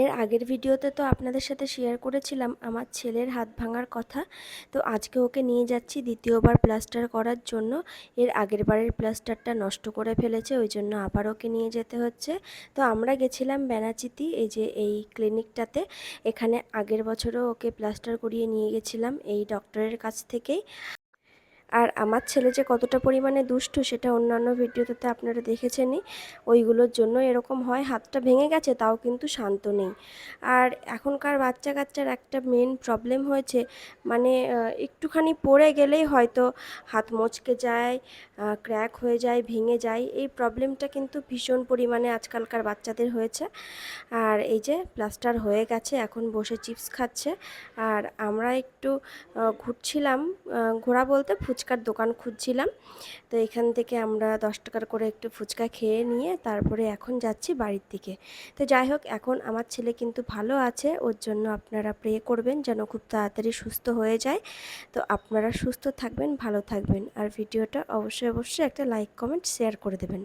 এর আগের ভিডিওতে তো আপনাদের সাথে শেয়ার করেছিলাম আমার ছেলের হাত ভাঙার কথা। তো আজকে ওকে নিয়ে যাচ্ছি দ্বিতীয়বার প্লাস্টার করার জন্য। এর আগের বারের প্লাস্টারটা নষ্ট করে ফেলেছে, ওই জন্য আবার ওকে নিয়ে যেতে হচ্ছে। তো আমরা গেছিলাম বেনাচিতি এই যে এই ক্লিনিকটাতে এখানে আগের বছরও ওকে প্লাস্টার করিয়ে নিয়ে গেছিলাম এই ডক্টরের কাছ থেকেই। আমার ছেলে যে কতটা পরিমাণে দুষ্টু সেটা অন্যান্য ভিডিওতে আপনারা দেখেছেনই। ওইগুলোর জন্য এরকম হয়, হাতটা ভেঙে গেছে, তাও কিন্তু শান্ত নেই। আর এখনকার বাচ্চা কাচ্চার একটা মেন প্রবলেম হয়েছে মানে একটুখানি পড়ে গেলেই হয়তো হাত মচকে যায় ক্র্যাক হয়ে যায়, ভেঙে যায়। এই প্রবলেমটা কিন্তু ভীষণ পরিমাণে আজকালকার বাচ্চাদের হয়েছে। আর এই যে প্লাস্টার হয়ে গেছে, এখন বসে চিপস খাচ্ছে। আর আমরা একটু ঘুরছিলাম ঘোরা বলতে ফুচকার দোকান খুঁজছিলাম। তো এখান থেকে আমরা দশ টাকার করে একটু ফুচকা খেয়ে নিয়ে তারপরে এখন যাচ্ছি বাড়ির দিকে। তো যাই হোক, এখন আমার ছেলে কিন্তু ভালো আছে, ওর জন্য আপনারা প্রে করবেন যেন খুব তাড়াতাড়ি সুস্থ হয়ে যায়। তো আপনারা সুস্থ থাকবেন, ভালো থাকবেন। আর ভিডিওটা অবশ্যই অবশ্যই একটা লাইক কমেন্ট শেয়ার করে দেবেন।